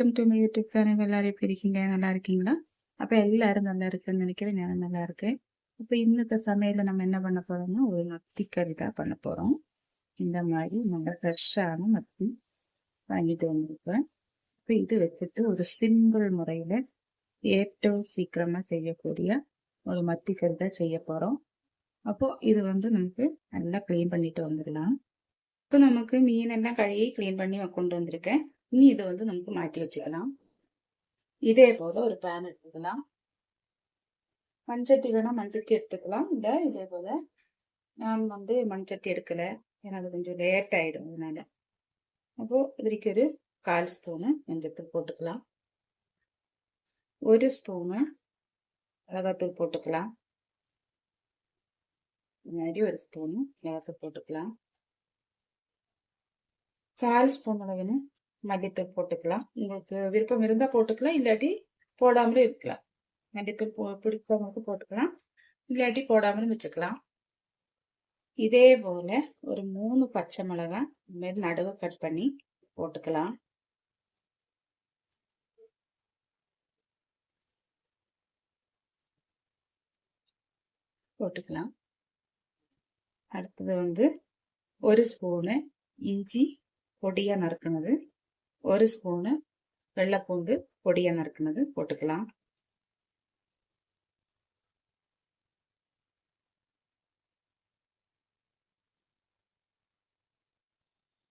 Welcome to my YouTube channel எல்லாரும் எப்படி இருக்கீங்க நல்லா இருக்கீங்களா? அப்போ எல்லாரும் நல்லா இருக்குன்னு நினைக்கிறேன். நான் நல்லா இருக்கேன். இப்போ இன்னத்த சமையலில் நம்ம என்ன பண்ண போகிறோம்னா ஒரு மத்தி கறி தான் பண்ண போகிறோம் இந்த மாதிரி நல்லா ஃப்ரெஷ்ஷான மத்தி வாங்கிட்டு வந்திருக்கேன். இப்போ இது வச்சுட்டு ஒரு சிம்பிள் முறையில் ஏற்றோ சீக்கிரமாக செய்யக்கூடிய ஒரு மத்தி கறி தான் செய்ய போகிறோம் அப்போது இது வந்து நமக்கு நல்லா க்ளீன் பண்ணிட்டு வந்துடலாம். இப்போ நமக்கு மீன் எல்லாம் கழுவி க்ளீன் பண்ணி கொண்டு வந்திருக்கேன். இனி இதை வந்து நமக்கு மாற்றி வச்சுக்கலாம். இதே போல ஒரு பேன் எடுத்துக்கலாம். மண்சட்டி வேணால் மண்சட்டி எடுத்துக்கலாம். இல்லை இதே போல நான் வந்து மண்சட்டி எடுக்கலை. எனக்கு கொஞ்சம் லேட் ஆகிடும் அதனால. அப்போ இதுக்கு ஒரு கால் ஸ்பூனு மஞ்சத்தூள் போட்டுக்கலாம். ஒரு ஸ்பூனு மிளகாத்தூள் போட்டுக்கலாம். முன்னாடி ஒரு ஸ்பூனு மிளகாத்தூள் போட்டுக்கலாம். கால் ஸ்பூன் அளவுன்னு மல்லித்தூள் போட்டுக்கலாம். உங்களுக்கு விருப்பம் இருந்தால் போட்டுக்கலாம் இல்லாட்டி போடாமலும் இருக்கலாம். மல்லித்தூள் போ பிடிக்கிறவங்களுக்கு போட்டுக்கலாம். இல்லாட்டி போடாமலும் வச்சுக்கலாம். இதே போல் ஒரு மூணு பச்சை மிளகாய் இதுமாரி நடுவை கட் பண்ணி போட்டுக்கலாம். போட்டுக்கலாம். அடுத்தது வந்து ஒரு ஸ்பூனு இஞ்சி பொடியாக நறுக்குனது. ஒரு ஸ்பூனு வெள்ளைப்பூண்டு பொடியாக நறுக்குனது போட்டுக்கலாம்.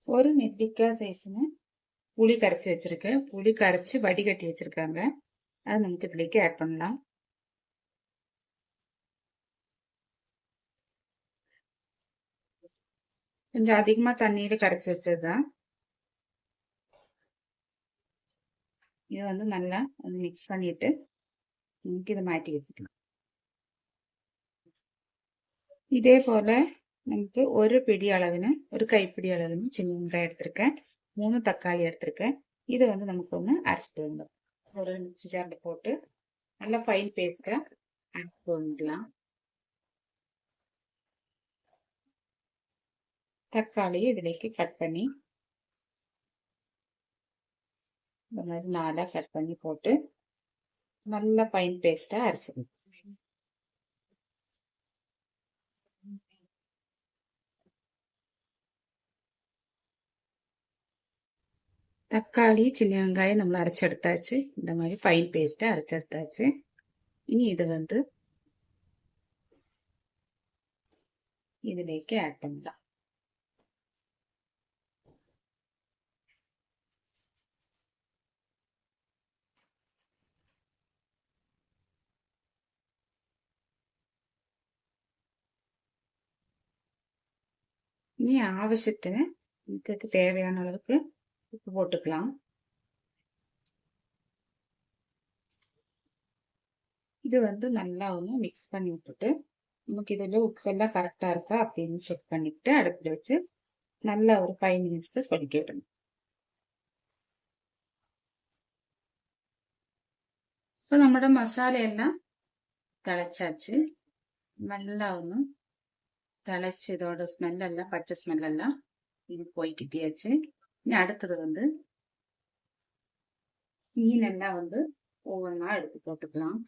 ஒரு நெல்லிக்காய் சைஸ்னு புளி கரைச்சி வச்சுருக்கேன். புளி கரைச்சி வடிகட்டி வச்சுருக்காங்க. அது நமக்கு இதுலேக்கு ஆட் பண்ணலாம். கொஞ்சம் அதிகமாக தண்ணியில் கரைச்சி வச்சது தான் இது வந்து நல்லா மிக்ஸ் பண்ணிட்டு நமக்கு இதை மாட்டி வச்சுக்கலாம். இதே போல் நமக்கு ஒரு பிடி അളവിന് ஒரு கைப்பிடி அளவுன்னு சின்ன வெங்காயம் எடுத்திருக்கேன். மூணு தக்காளி எடுத்திருக்கேன். இதை வந்து நமக்கு ஒன்று அரைச்சிட்டு வந்தோம் ஒரு மிக்சி ஜாரில் போட்டு நல்லா ஃபைன் பேஸ்ட்டை அரைச்சிட்டு வந்துடலாம் தக்காளியை இதிலேக்கு கட் பண்ணி இந்த மாதிரி நாலாக கட் பண்ணி போட்டு நல்லா பைன் பேஸ்ட்டாக அரைச்சிக்கணும் தக்காளி சின்ன வெங்காயம் நம்ம அரைச்செடுத்தாச்சு இந்த மாதிரி ஃபைன் பேஸ்ட்டை அரைச்செடுத்தாச்சு இனி இதை வந்து இதிலேக்கு ஆட் பண்ணலாம். இனி ஆவசியத்தின இதுக்கு தேவையான அளவுக்கு உப்பு போட்டுக்கலாம் இது வந்து நல்லா ஒன்று மிக்ஸ் பண்ணி விட்டுட்டு நமக்கு இதில் உப்பெல்லாம் கரெக்டாக இருக்கா அப்படின்னு செக் பண்ணிவிட்டு அடுப்பில் வச்சு நல்லா ஒரு ஃபைவ் மினிட்ஸு கொதிக்க விடணும் ഇപ്പോൾ നമ്മുടെ മസാലയെല്ലാം തിളച്ചാച്ച് നല്ല ഒന്ന് தலைச்சி இதோட ஸ்மெல் எல்லாம் பச்சை ஸ்மெல்லெல்லாம் இது போய்கிட்டியாச்சு இனி அடுத்தது வந்து மீன் எல்லாம் வந்து ஒவ்வொன்றா எடுத்து போட்டுக்கலாம்.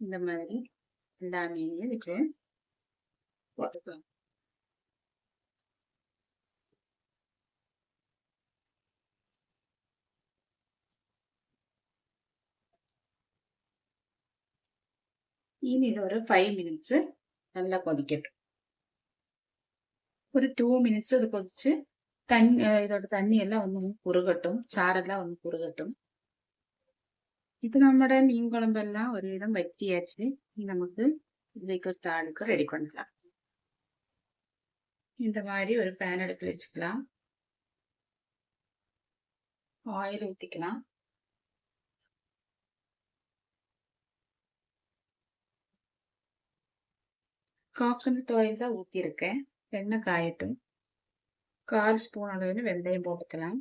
இந்த மாதிரி எல்லா மீனையும் இதுக்கு போட்டுக்கலாம். இனி இது ஒரு ஃபைவ் மினிட்ஸு நல்லா கொதிக்கட்டும் ஒரு டூ மினிட்ஸ் அது கொதிச்சு தண்ணி இதோட தண்ணி எல்லாம் ഒന്ന് കുറുകട്ടും ചാറെല്ലാം ഒന്ന് കുറുകട്ടും ഇപ്പൊ നമ്മുടെ മീൻ കുഴമ്പെല്ലാം ഒരുവിധം വറ്റിയാച്ച് നമുക്ക് ഇതിലേക്ക് ஒரு தாளுக்கு ரெடி பண்ணலாம் இந்த மாதிரி ஒரு பேன் அடுப்பில் வச்சுக்கலாம் ஆயில் ஊற்றிக்கலாம் கோகனட் ஆயில் தான் ஊற்றிருக்கேன் எண்ணெய் காயட்டும். கால் ஸ்பூன் அளவில் வெந்தயம் போட்டுக்கலாம்.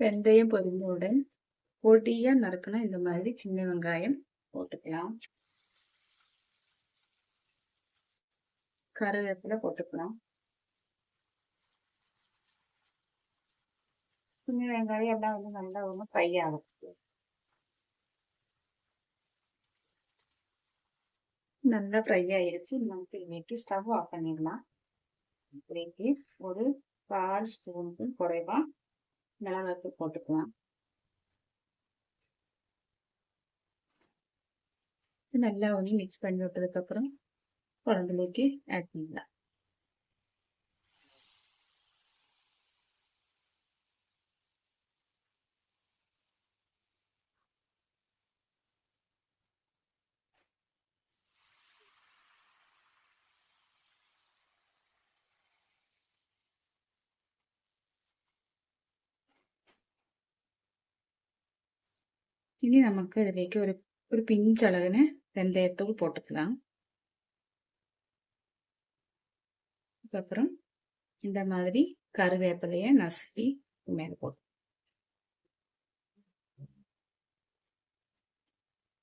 வெந்தயம் பொரிஞ்சவுடன் பொடியாக நறுக்கணும் இந்த மாதிரி சின்ன வெங்காயம் போட்டுக்கலாம். கருவேப்பிலை போட்டுக்கலாம். சின்ன வெங்காயம் எல்லாம் வந்து நல்லா ஒன்று ஃப்ரை ஆகும் நல்லா ஃப்ரை ஆயிடுச்சு. நமக்கு இன்னைக்கு ஸ்டவ் ஆஃப் பண்ணிடலாம். இன்னைக்கு ஒரு கால் ஸ்பூனுக்கு குறைவா மிளகாத்தூள் போட்டுக்கலாம். நல்லா ஒன்று மிக்ஸ் பண்ணி விட்டதுக்கப்புறம் குழம்புலேக்கு ஆட் பண்ணிடலாம். ഇനി നമുക്ക് ഇതിലേക്ക് ഒരു ഒരു പിഞ്ചളവിന് വെന്തയത്തൂൾ போட்டுக்கலாம் அதுக்கப்புறம் இந்த மாதிரி கருவேப்பிலையை நசுக்கி மேலே போட்டு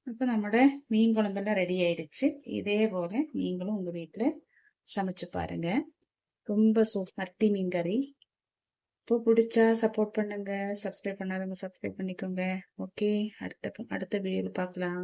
இப்போ നമ്മുടെ மீன் குழம்பெல்லாம் ரெடி ஆயிடுச்சு இதே போல நீங்களும் உங்க வீட்டில் சமைச்சு பாருங்க ரொம்ப சூப் மத்தி மீன் கறி இப்போ பிடிச்சா சப்போர்ட் பண்ணுங்க. சப்ஸ்கிரைப் பண்ணாதவங்க சப்ஸ்கிரைப் பண்ணிக்கோங்க. ஓகே அடுத்த அடுத்த வீடியோவில் பார்க்கலாம்